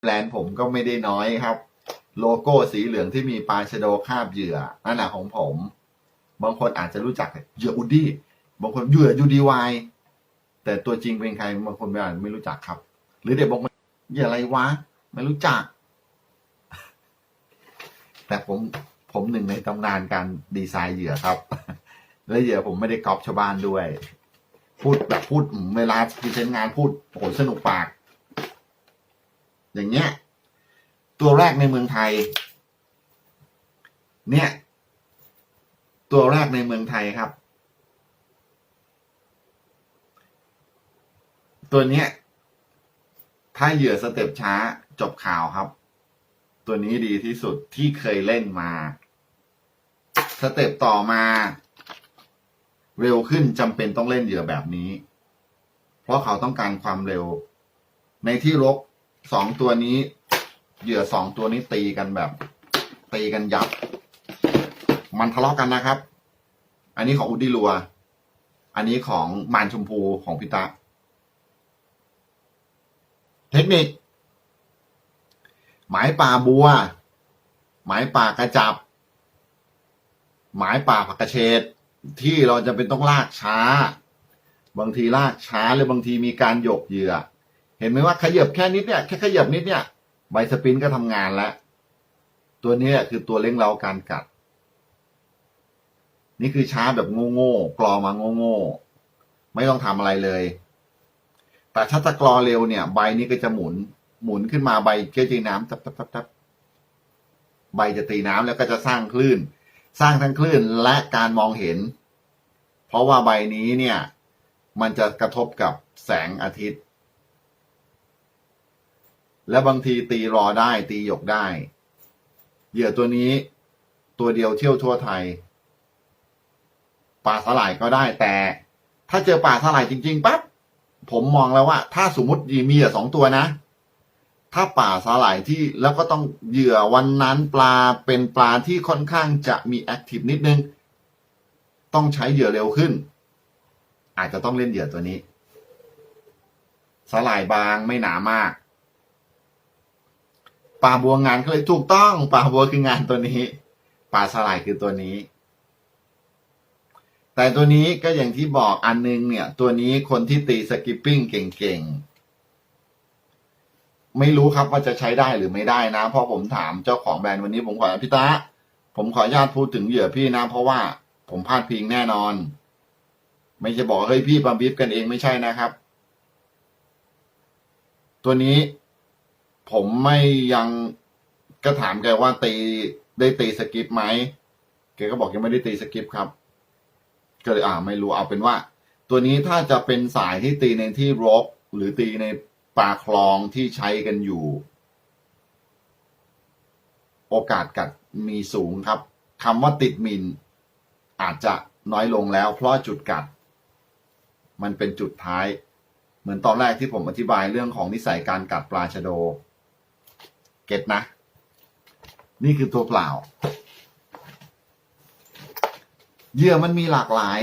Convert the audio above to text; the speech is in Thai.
แบรนด์ผมก็ไม่ได้น้อยครับ โลโก้สีเหลืองที่มีปลาชโดคาบเหยื่อนั่นแหละของผม บางคนอาจจะรู้จักเหยื่ออุดดี้บางคนเหยื่อยูดีวายแต่ตัวจริงเป็นใครบางคนไม่อาจไม่รู้จักครับ หรือเด็กบอกเหยื่ออะไรวะ ไม่รู้จัก แต่ผมผมหนึ่งในตำนานการดีไซน์เหยื่อครับ และเหยื่อผมไม่ได้ก๊อปชาวบ้านด้วย พูดแบบพูดเวลาพรีเซน์งานพูดโหสนุกปาก อย่างเงี้ย ตัวแรกในเมืองไทย เนี่ย ตัวแรกในเมืองไทยครับ ตัวเนี้ย ถ้าเหยื่อสเต็ปช้าจบข่าวครับ ตัวนี้ดีที่สุดที่เคยเล่นมา สเต็ปต่อมา เร็วขึ้นจำเป็นต้องเล่นเหยื่อแบบนี้ เพราะเขาต้องการความเร็ว ในที่รก สองตัวนี้ เหยื่อสองตัวนี้ตีกันแบบ ตีกันยับ มันทะเลาะกันนะครับ อันนี้ของอุดดี้ลัว อันนี้ของมานชมพูของพิตะ เทคนิค หมายป่าบัว หมายป่ากระจับ หมายป่าผักกระเฉดที่เราจะเป็นต้องลากช้า บางทีลากช้าหรือบางทีมีการหยกเหยื่อ เห็นไหมว่าขยับแค่นิดเนี่ยแค่ขยับนิดเนี่ยใบสปินก็ทำงานแล้ว ตัวนี้คือตัวเร่งเราการกัด นี่คือช้าแบบโง่ๆกรอมาโง่ๆไม่ต้องทำอะไรเลย แต่ถ้าจะกรอเร็วเนี่ย ใบนี้ก็จะหมุน หมุนขึ้นมาใบเกี่ยวจีน้ำตับตับตับตับใบจะตีน้ำแล้วก็จะสร้างคลื่น สร้างทั้งคลื่นและการมองเห็น เพราะว่าใบนี้เนี่ย มันจะกระทบกับแสงอาทิตย์ และบางทีตีรอได้ตีหยกได้ เหยื่อตัวนี้ ตัวเดียวเที่ยวทั่วไทยปลาสลายก็ได้แต่ ถ้าเจอปลาสลายจริงๆปั๊บผมมองแล้วว่า ถ้าสมมติมีเหยื่อสองตัวนะ ถ้าป่าสลายที่แล้วก็ต้องเหยื่อวันนั้นปลาเป็นปลาที่ค่อนข้างจะมีแอคทีฟนิดนึง ต้องใช้เหยื่อเร็วขึ้น อาจจะต้องเล่นเหยื่อตัวนี้สลายบางไม่หนามาก ปลาบัวงานก็เลยถูกต้องปลาบัวคืองานตัวนี้ปลาสลายคือตัวนี้ แต่ตัวนี้ก็อย่างที่บอกอันนึงเนี่ย ตัวนี้คนที่ตีสกิปปิ้งเก่งๆ ไม่รู้ครับว่าจะใช้ได้หรือไม่ได้นะ เพราะผมถามเจ้าของแบรนด์วันนี้ผมขอพี่ตาผมขออนุญาตพูดถึงเหยื่อพี่นะ เพราะว่าผมพลาดพิงแน่นอน ไม่จะบอกเฮ้ยพี่บัมบิฟกันเองไม่ใช่นะครับ ตัวนี้ ผมไม่ยังก็ถามแกว่าตีได้ตีสกิปไหมแกก็บอกยังไม่ได้ตีสกิปครับ ก็เลยอ่าไม่รู้เอาเป็นว่า ตัวนี้ถ้าจะเป็นสายที่ตีในที่รก หรือตีในป่าคลองที่ใช้กันอยู่ โอกาสกัดมีสูงครับคำว่าติดมิน อาจจะน้อยลงแล้ว เพราะจุดกัด มันเป็นจุดท้าย เหมือนตอนแรกที่ผมอธิบายเรื่องของนิสัยการกัดปลาชะโด เก็ตนะ นี่คือตัวเปล่า เหยื่อมันมีหลากหลาย